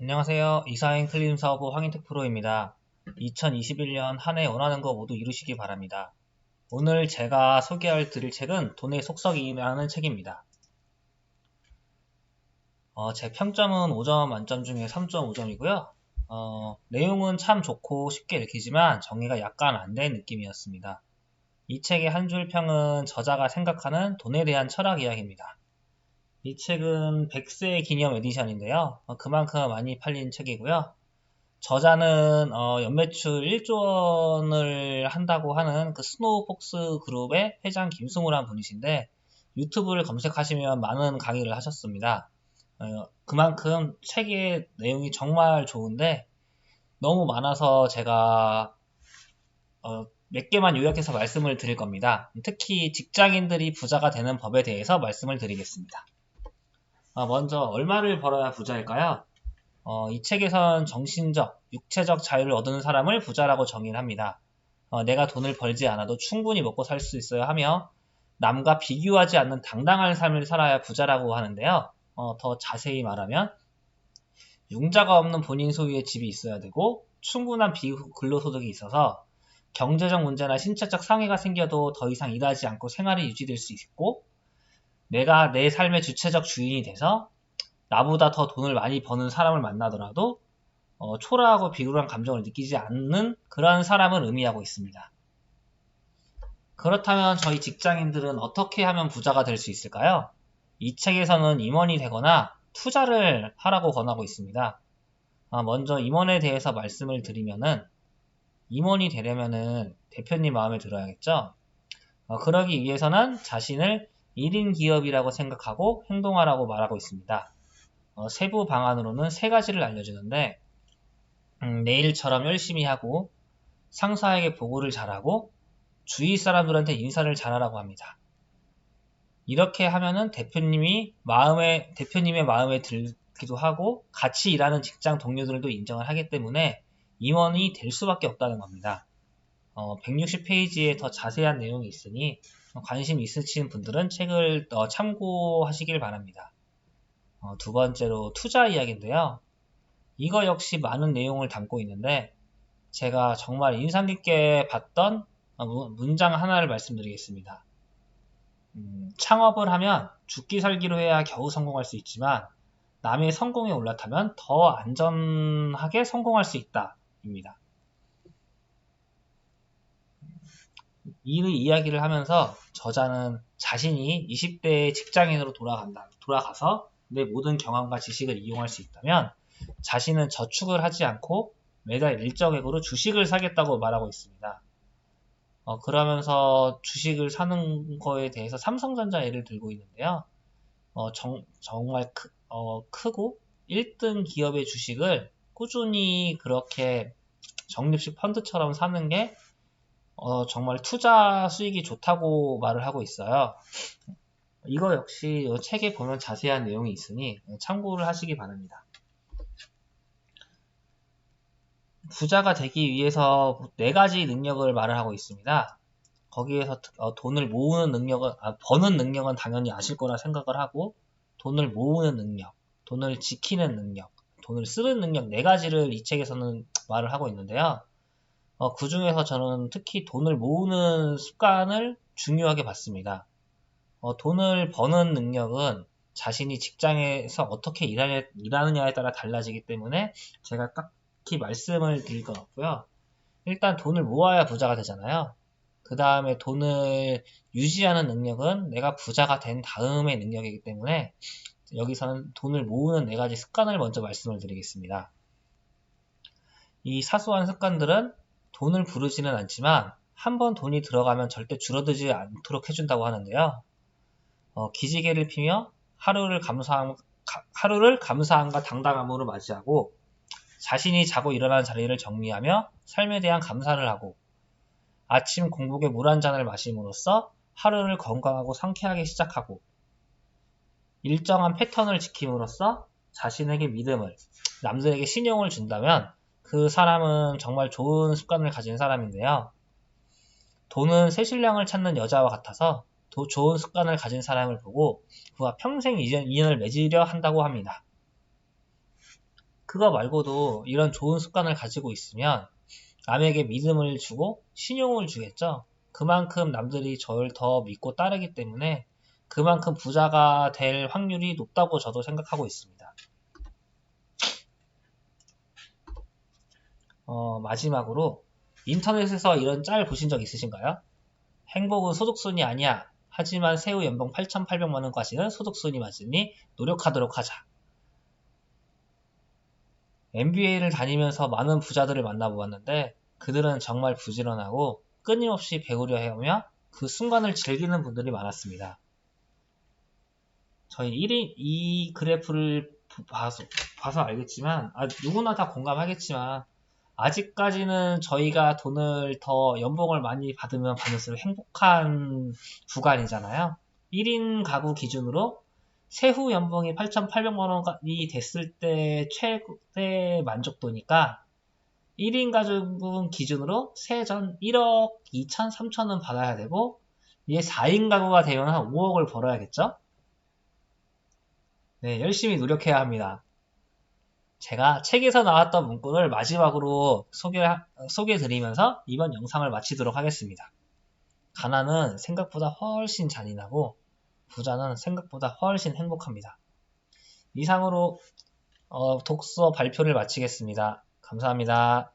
안녕하세요. 이사행 클린 사업부 황인택 프로입니다. 2021년 한 해 원하는 거 모두 이루시기 바랍니다. 오늘 제가 소개할 드릴 책은 돈의 속성이라는 책입니다. 어, 제 평점은 5점 만점 중에 3.5점이고요. 어, 내용은 참 좋고 쉽게 읽히지만 정리가 약간 안 된 느낌이었습니다. 이 책의 한 줄 평은 저자가 생각하는 돈에 대한 철학 이야기입니다. 이 책은 100세 기념 에디션인데요. 어, 그만큼 많이 팔린 책이고요. 저자는 어, 연매출 1조 원을 한다고 하는 그 스노우폭스 그룹의 회장 김승우란 분이신데 유튜브를 검색하시면 많은 강의를 하셨습니다. 어, 그만큼 책의 내용이 정말 좋은데 너무 많아서 제가 어, 몇 개만 요약해서 말씀을 드릴 겁니다. 특히 직장인들이 부자가 되는 법에 대해서 말씀을 드리겠습니다. 어, 먼저 얼마를 벌어야 부자일까요? 어, 이 책에선 정신적, 육체적 자유를 얻는 사람을 부자라고 정의를 합니다. 어, 내가 돈을 벌지 않아도 충분히 먹고 살 수 있어야 하며 남과 비교하지 않는 당당한 삶을 살아야 부자라고 하는데요. 어, 더 자세히 말하면 융자가 없는 본인 소유의 집이 있어야 되고 충분한 비근로소득이 있어서 경제적 문제나 신체적 상해가 생겨도 더 이상 일하지 않고 생활이 유지될 수 있고 내가 내 삶의 주체적 주인이 돼서 나보다 더 돈을 많이 버는 사람을 만나더라도 어, 초라하고 비굴한 감정을 느끼지 않는 그러한 사람을 의미하고 있습니다. 그렇다면 저희 직장인들은 어떻게 하면 부자가 될 수 있을까요? 이 책에서는 임원이 되거나 투자를 하라고 권하고 있습니다. 아, 먼저 임원에 대해서 말씀을 드리면은 임원이 되려면은 대표님 마음에 들어야겠죠? 어, 그러기 위해서는 자신을 1인 기업이라고 생각하고 행동하라고 말하고 있습니다. 어, 세부 방안으로는 세 가지를 알려주는데 음, 내일처럼 열심히 하고 상사에게 보고를 잘하고 주위 사람들한테 인사를 잘하라고 합니다. 이렇게 하면은 대표님이 마음에 대표님의 마음에 들기도 하고 같이 일하는 직장 동료들도 인정을 하기 때문에 임원이 될 수밖에 없다는 겁니다. 어, 160페이지에 더 자세한 내용이 있으니 관심 있으신 분들은 책을 어, 참고하시길 바랍니다. 어, 두 번째로 투자 이야기인데요. 이거 역시 많은 내용을 담고 있는데 제가 정말 인상 깊게 봤던 어, 문장 하나를 말씀드리겠습니다. 음, 창업을 하면 죽기 살기로 해야 겨우 성공할 수 있지만 남의 성공에 올라타면 더 안전하게 성공할 수 있다. 입니다. 이 이야기를 하면서 저자는 자신이 20대 직장인으로 돌아간다, 돌아가서 내 모든 경험과 지식을 이용할 수 있다면 자신은 저축을 하지 않고 매달 일정액으로 주식을 사겠다고 말하고 있습니다. 어, 그러면서 주식을 사는 거에 대해서 삼성전자 예를 들고 있는데요. 어, 정, 말 크, 어, 크고 1등 기업의 주식을 꾸준히 그렇게 적립식 펀드처럼 사는 게 어, 정말 투자 수익이 좋다고 말을 하고 있어요. 이거 역시 책에 보면 자세한 내용이 있으니 참고를 하시기 바랍니다. 부자가 되기 위해서 네 가지 능력을 말을 하고 있습니다. 거기에서 어, 돈을 모으는 능력은, 아, 버는 능력은 당연히 아실 거라 생각을 하고, 돈을 모으는 능력, 돈을 지키는 능력, 돈을 쓰는 능력 네 가지를 이 책에서는 말을 하고 있는데요. 어, 그 중에서 저는 특히 돈을 모으는 습관을 중요하게 봤습니다. 어, 돈을 버는 능력은 자신이 직장에서 어떻게 일하느냐에 따라 달라지기 때문에 제가 딱히 말씀을 드릴 건 없고요. 일단 돈을 모아야 부자가 되잖아요. 그 다음에 돈을 유지하는 능력은 내가 부자가 된 다음의 능력이기 때문에 여기서는 돈을 모으는 네 가지 습관을 먼저 말씀을 드리겠습니다. 이 사소한 습관들은 돈을 부르지는 않지만 한 번 돈이 들어가면 절대 줄어들지 않도록 해준다고 하는데요. 어, 기지개를 피며 하루를 감사함, 하루를 감사함과 당당함으로 맞이하고 자신이 자고 일어나는 자리를 정리하며 삶에 대한 감사를 하고 아침 공복에 물 한 잔을 마심으로써 하루를 건강하고 상쾌하게 시작하고 일정한 패턴을 지킴으로써 자신에게 믿음을, 남들에게 신용을 준다면 그 사람은 정말 좋은 습관을 가진 사람인데요. 돈은 새신랑을 찾는 여자와 같아서 더 좋은 습관을 가진 사람을 보고 그와 평생 인연을 맺으려 한다고 합니다. 그거 말고도 이런 좋은 습관을 가지고 있으면 남에게 믿음을 주고 신용을 주겠죠. 그만큼 남들이 저를 더 믿고 따르기 때문에 그만큼 부자가 될 확률이 높다고 저도 생각하고 있습니다. 어, 마지막으로 인터넷에서 이런 짤 보신 적 있으신가요? 행복은 소득순이 아니야. 하지만 세후 연봉 8,800만 원까지는 소득순이 맞으니 노력하도록 하자. MBA를 다니면서 많은 부자들을 만나보았는데 그들은 정말 부지런하고 끊임없이 배우려 하며 그 순간을 즐기는 분들이 많았습니다. 저희 1인 이 그래프를 봐서, 봐서 알겠지만 아, 누구나 다 공감하겠지만 아직까지는 저희가 돈을 더 연봉을 많이 받으면 받을수록 행복한 구간이잖아요. 1인 가구 기준으로 세후 연봉이 8,800만 원이 됐을 때 최대 만족도니까 1인 가족은 기준으로 세전 1억 2천, 3천은 받아야 되고 이게 4인 가구가 되면 한 5억을 벌어야겠죠? 네, 열심히 노력해야 합니다. 제가 책에서 나왔던 문구를 마지막으로 소개, 소개해드리면서 이번 영상을 마치도록 하겠습니다. 가난은 생각보다 훨씬 잔인하고 부자는 생각보다 훨씬 행복합니다. 이상으로 어, 독서 발표를 마치겠습니다. 감사합니다.